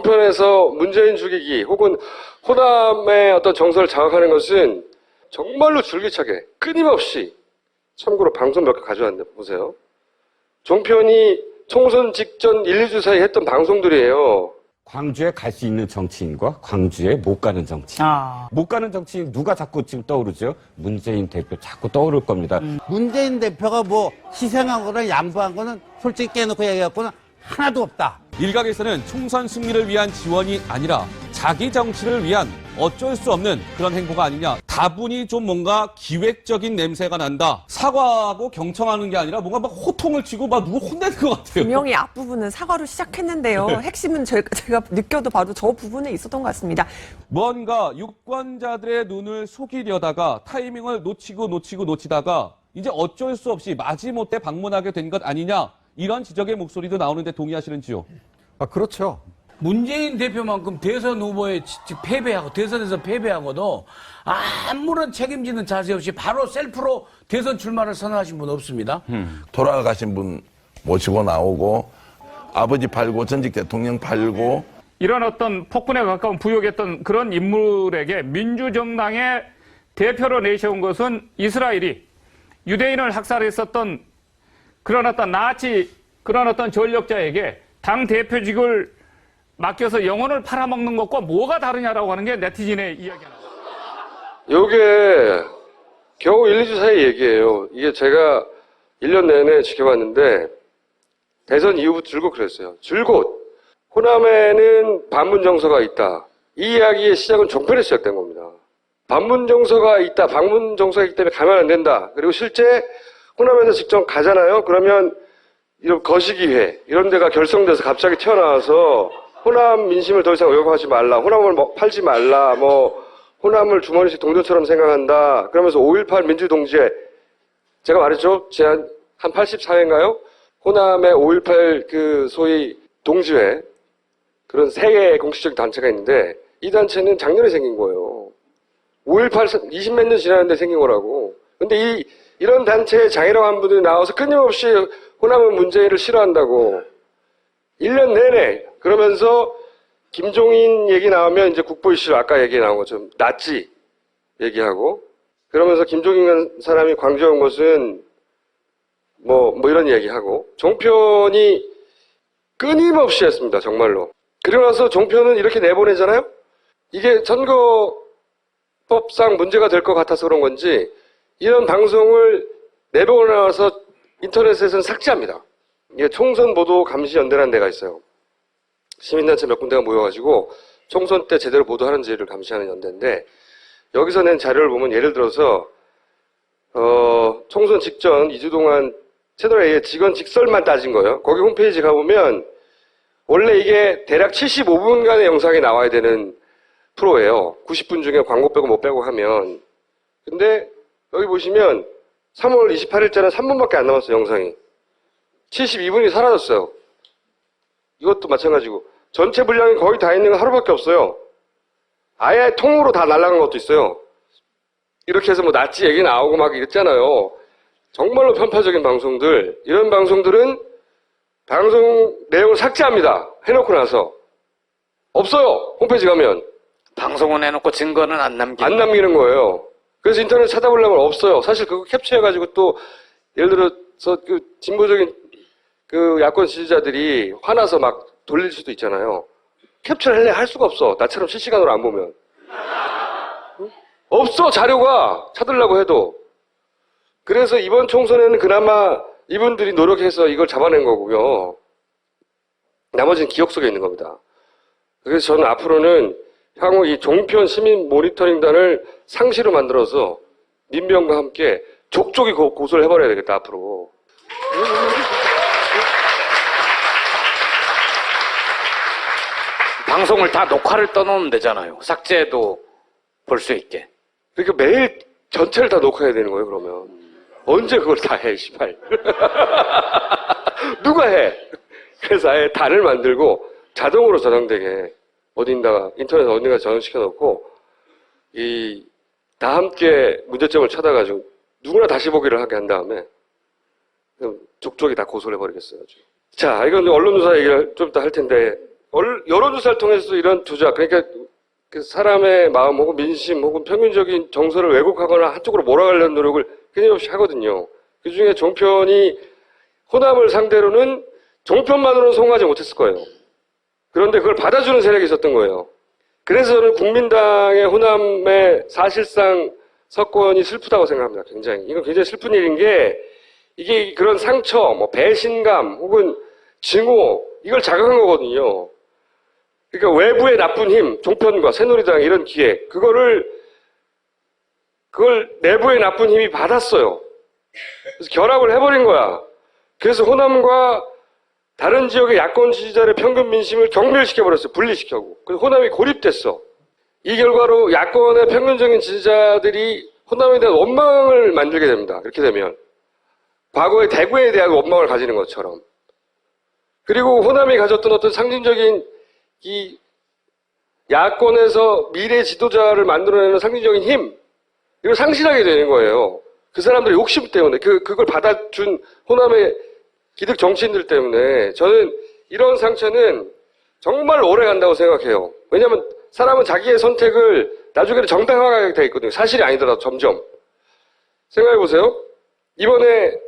정편에서 문재인 죽이기 혹은 호남의 어떤 정서를 자극하는 것은 정말로 줄기차게 끊임없이 참고로 방송 몇 개 가져왔는데 보세요. 종편이 총선 직전 1, 2주 사이 했던 방송들이에요. 광주에 갈 수 있는 정치인과 광주에 못 가는 정치인. 아. 못 가는 정치인 누가 자꾸 지금 떠오르죠? 문재인 대표 자꾸 떠오를 겁니다. 문재인 대표가 뭐 희생한 거나 양보한 거는 솔직히 깨놓고 얘기해갖고는 하나도 없다. 일각에서는 총선 승리를 위한 지원이 아니라 자기 정치를 위한 어쩔 수 없는 그런 행보가 아니냐. 다분히 좀 뭔가 기획적인 냄새가 난다. 사과하고 경청하는 게 아니라 뭔가 막 호통을 치고 막 누구 혼내는 것 같아요. 분명히 앞부분은 사과로 시작했는데요. 핵심은 제- 제가 느껴도 봐도 저 부분에 있었던 것 같습니다. 뭔가 유권자들의 눈을 속이려다가 타이밍을 놓치고 놓치고 놓치다가 이제 어쩔 수 없이 마지못해 방문하게 된 것 아니냐. 이런 지적의 목소리도 나오는데 동의하시는지요? 아, 그렇죠. 문재인 대표만큼 대선 후보에 패배하고 대선에서 패배하고도 아무런 책임지는 자세 없이 바로 셀프로 대선 출마를 선언하신 분 없습니다. 돌아가신 분 모시고 나오고 아버지 팔고 전직 대통령 팔고 이런 어떤 폭군에 가까운 부역했던 그런 인물에게 민주정당의 대표로 내세운 것은 이스라엘이 유대인을 학살했었던 그런 어떤 나치 그런 어떤 전력자에게 당 대표직을 맡겨서 영혼을 팔아먹는 것과 뭐가 다르냐라고 하는 게 네티즌의 나와요. 요게 겨우 1, 2주 사이 얘기예요. 이게 제가 1년 내내 지켜봤는데 대선 이후부터 줄곧 그랬어요. 줄곧 호남에는 반문 정서가 있다. 이 이야기의 시작은 종편에 시작된 겁니다. 반문 정서가 있다. 반문 정서가 있기 때문에 가면 안 된다. 그리고 실제 호남에서 직접 가잖아요. 그러면 이런 거시기회 이런 데가 결성돼서 갑자기 튀어나와서 호남 민심을 더 이상 왜곡하지 말라. 호남을 뭐 팔지 말라. 뭐 호남을 주머니식 동료처럼 생각한다. 그러면서 5.18 민주동지회 제가 말했죠. 지난 한 84회인가요? 호남의 5.18 그 소위 동지회 그런 세 개의 공식적 단체가 있는데 이 단체는 작년에 생긴 거예요. 5.18 20 몇 년 지났는데 생긴 거라고. 근데 이 이런 단체의 장애라고 한 분들이 나와서 끊임없이 호남은 문재인을 싫어한다고 1년 내내 그러면서 김종인 얘기 나오면 이제 국보 이슈 아까 얘기 나온 것처럼 낫지 얘기하고 그러면서 김종인 사람이 광주에 온 것은 뭐, 뭐 이런 얘기하고 종편이 끊임없이 했습니다. 정말로. 그리고 나서 종편은 이렇게 내보내잖아요? 이게 선거법상 문제가 될 것 같아서 그런 건지 이런 방송을 내보내서 인터넷에서는 삭제합니다. 이게 총선 보도 감시 연대라는 데가 있어요. 시민단체 몇 군데가 모여가지고 총선 때 제대로 보도하는지를 감시하는 연대인데 여기서 낸 자료를 보면 예를 들어서 어, 총선 직전 2주 동안 채널A의 직원 직설만 따진 거예요. 거기 홈페이지 가보면 원래 이게 대략 75분간의 영상이 나와야 되는 프로예요. 90분 중에 광고 빼고 못 빼고 하면. 근데 여기 보시면 3월 28일자는 3분밖에 안 남았어요, 영상이. 72분이 사라졌어요. 이것도 마찬가지고 전체 분량이 거의 다 있는 건 하루밖에 없어요. 아예 통으로 다 날라간 것도 있어요. 이렇게 해서 뭐 나치 얘기 나오고 막 이랬잖아요. 정말로 편파적인 방송들 이런 방송들은 방송 내용을 삭제합니다. 해놓고 나서 없어요. 홈페이지 가면 방송은 해놓고 증거는 안 남기고 안 남기는 거예요. 그래서 인터넷 찾아보려면 없어요. 사실 그거 캡처해가지고 또 예를 들어서 그 진보적인 그 야권 지지자들이 화나서 막 돌릴 수도 있잖아요. 캡처를 할래 할 수가 없어. 나처럼 실시간으로 안 보면. 응? 없어 자료가 찾으려고 해도. 그래서 이번 총선에는 그나마 이분들이 노력해서 이걸 잡아낸 거고요. 나머지는 기억 속에 있는 겁니다. 그래서 저는 앞으로는 향후 이 종편 시민 모니터링단을 상시로 만들어서 민병과 함께 족족이 고- 고소를 해버려야 되겠다 앞으로. 방송을 다 녹화를 떠놓으면 되잖아요. 삭제도 볼 수 있게. 그러니까 매일 전체를 다 녹화해야 되는 거예요 그러면. 언제 그걸 다 해, 시발. 누가 해? 그래서 아예 단을 만들고 자동으로 저장되게 어딘가 인터넷 어딘가 저장시켜 놓고 이 다 함께 문제점을 찾아가지고 누구나 다시 보기를 하게 한 다음에 족족이 다 고소를 해버리겠어요. 자, 이건 언론조사 얘기를 좀 이따 할 텐데 얼- 여론조사를 통해서도 이런 투자, 그러니까 그 사람의 마음 혹은 민심 혹은 평균적인 정서를 왜곡하거나 한쪽으로 몰아가려는 노력을 끊임없이 하거든요. 그 중에 종편이 호남을 상대로는 종편만으로는 성공하지 못했을 거예요. 그런데 그걸 받아주는 세력이 있었던 거예요. 그래서 저는 국민당의 호남의 사실상 석권이 슬프다고 생각합니다. 굉장히. 이건 굉장히 슬픈 일인 게 이게 그런 상처, 뭐 배신감 혹은 증오 이걸 자극한 거거든요. 그러니까 외부의 나쁜 힘, 종편과 새누리당 이런 기획 그거를 그걸 내부의 나쁜 힘이 받았어요. 그래서 결합을 해버린 거야. 그래서 호남과 다른 지역의 야권 지지자의 평균 민심을 경멸시켜버렸어요. 분리시켜고. 그래서 호남이 고립됐어. 이 결과로 야권의 평균적인 지지자들이 호남에 대한 원망을 만들게 됩니다. 이렇게 되면. 과거의 대구에 대한 원망을 가지는 것처럼. 그리고 호남이 가졌던 어떤 상징적인 이 야권에서 미래 지도자를 만들어내는 상징적인 힘, 이걸 상실하게 되는 거예요. 그 사람들의 욕심 때문에, 그, 그걸 받아준 호남의 기득 정치인들 때문에 저는 이런 상처는 정말 오래 간다고 생각해요. 왜냐하면 사람은 자기의 선택을 나중에는 정당화가 돼 있거든요. 사실이 아니더라도 점점. 생각해 보세요. 이번에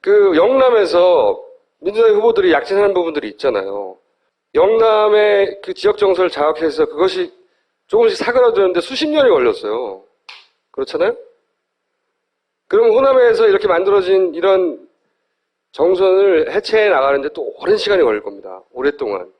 그 영남에서 민주당 후보들이 약진하는 부분들이 있잖아요. 영남의 그 지역 정서를 자극해서 그것이 조금씩 사그라드는데 수십 년이 걸렸어요. 그렇잖아요? 그럼 호남에서 이렇게 만들어진 이런 정선을 해체해 나가는데 또 오랜 시간이 걸릴 겁니다. 오랫동안.